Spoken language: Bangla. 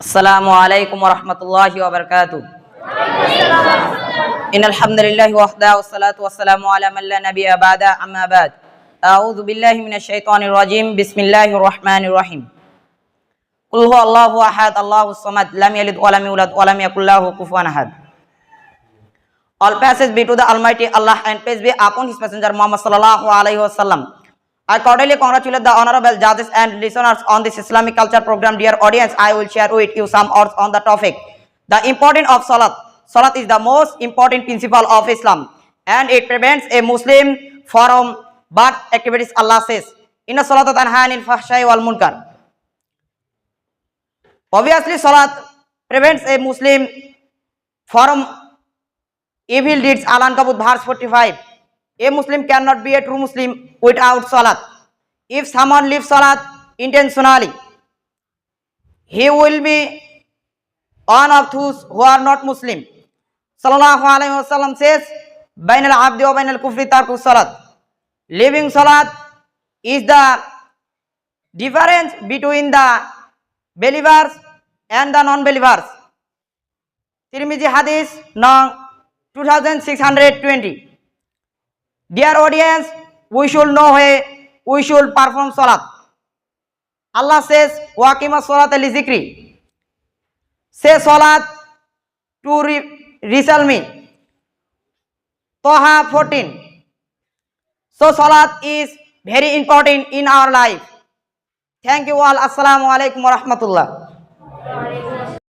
السلام عليكم ورحمة الله وبركاته إن الحمد لله وحده والصلاة والسلام على من لا نبي بعد أما بعد أعوذ بالله من الشيطان الرجيم بسم الله الرحمن الرحيم قل هو الله أحد الله الصمد لم يلد ولم يولد ولم يكن له كفوا أحد All passes be to the Almighty Allah and peace be upon His Messenger Muhammad sallallahu alaihi wasallam. cordially congratulate the honorable judges and listeners on this Islamic culture program. Dear audience, I will share with you some words on the topic. The importance of Salat. Salat is the most important principle of Islam and it prevents a Muslim from bad activities Allah says. a Salat anhanil fahshai wal munkar. Obviously, Salat prevents a Muslim from evil deeds. Alan Kabut, verse 45. a Muslim cannot be a true Muslim without salat. If someone leaves salat intentionally, he will be one of those who are not Muslim. Sallallahu Alaihi Wasallam says, Bain al abdi wa bain al kufri tarku salat. Leaving salat is the difference between the believers and the non-believers. Tirmidhi Hadith, no, 2620. Dear audience we shall know হয়ে উই শুল পারফর্ম সলাত আল্লাহ শেষ ওয়াকিমা সলাত আলি জিক্রি সে সলাত টু রিসালমি তোহা ফোরটিন সো সলাত is very important in our life thank you all আসসালামু আলাইকুম রহমতুল্লাহ